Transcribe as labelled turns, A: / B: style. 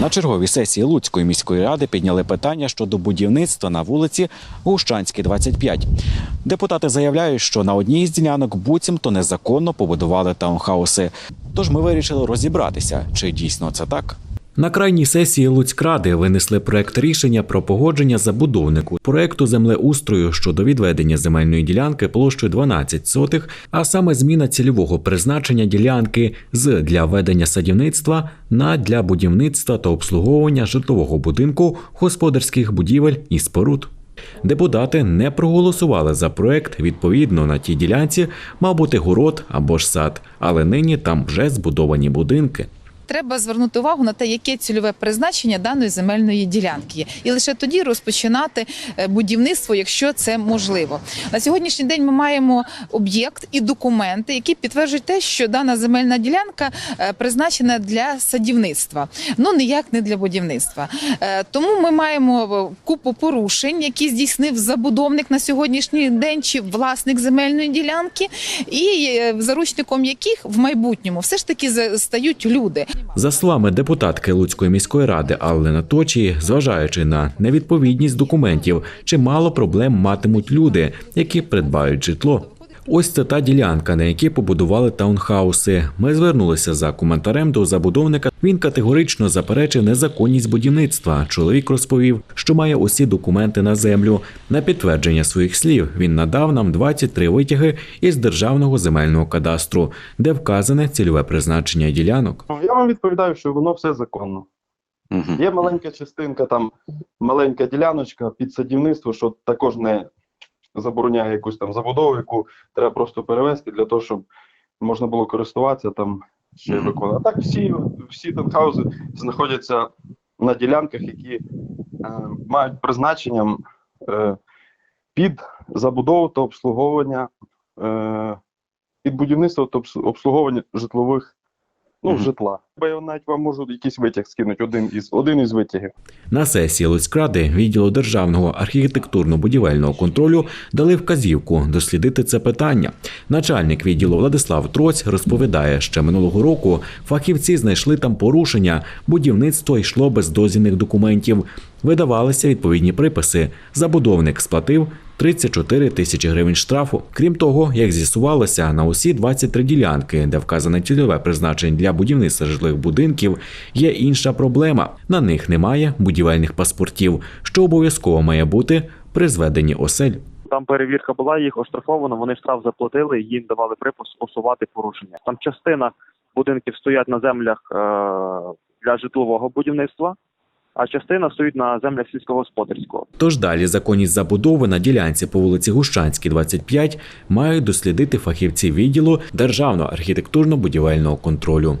A: На черговій сесії Луцької міської ради підняли питання щодо будівництва на вулиці Гущанській, 25. Депутати заявляють, що на одній із ділянок буцімто незаконно побудували таунхауси. Тож ми вирішили розібратися, чи дійсно це так. На крайній сесії Луцькради винесли проект рішення про погодження забудовнику проекту землеустрою щодо відведення земельної ділянки площею 12 сотих, а саме зміна цільового призначення ділянки з для ведення садівництва на для будівництва та обслуговування житлового будинку, господарських будівель і споруд. Депутати не проголосували за проект. Відповідно, на тій ділянці мав бути город або ж сад, але нині там вже збудовані будинки.
B: Треба звернути увагу на те, яке цільове призначення даної земельної ділянки є, і лише тоді розпочинати е, будівництво, якщо це можливо. На сьогоднішній день ми маємо об'єкт і документи, які підтверджують те, що дана земельна ділянка е, призначена для садівництва, ну ніяк не для будівництва. Е, Тому ми маємо купу порушень, які здійснив забудовник на сьогоднішній день чи власник земельної ділянки, і заручником яких в майбутньому все ж таки стають люди.
A: За словами депутатки Луцької міської ради Алли Наточії, зважаючи на невідповідність документів, чимало проблем матимуть люди, які придбають житло. Ось це та ділянка, на якій побудували таунхауси. Ми звернулися за коментарем до забудовника. Він категорично заперечив незаконність будівництва. Чоловік розповів, що має усі документи на землю. На підтвердження своїх слів він надав нам 23 витяги із державного земельного кадастру, де вказане цільове призначення ділянок.
C: Я вам відповідаю, що воно все законно. Є маленька частинка, там маленька діляночка під садівництво, що також не забороняє якусь там забудову, яку треба просто перевести для того, щоб можна було користуватися там ще виконувати. А так всі, всі танхаузи знаходяться на ділянках, які е, мають призначенням е, під забудову та обслуговування, е, під будівництво та обслуговування житлових. Ну, житла. Бо я навіть вам можу якийсь витяг скинути, один із один із витягів.
A: На сесії Луцькради відділу державного архітектурно-будівельного контролю дали вказівку дослідити це питання. Начальник відділу Владислав Троць розповідає, що минулого року фахівці знайшли там порушення. Будівництво йшло без дозвільних документів. Видавалися відповідні приписи. Забудовник сплатив 34 тисячі гривень штрафу. Крім того, як з'ясувалося, на усі 23 ділянки, де вказане цільове призначення для будівництва житлових будинків, є інша проблема. На них немає будівельних паспортів, що обов'язково має бути при зведенні осель.
D: Там перевірка була, їх оштрафовано, вони штраф заплатили, їм давали припис усувати порушення. Там частина будинків стоять на землях е, для житлового будівництва, а частина стоїть на землях сільськогосподарського.
A: Тож далі законність забудови на ділянці по вулиці Гущанській, 25, мають дослідити фахівці відділу Державного архітектурно-будівельного контролю.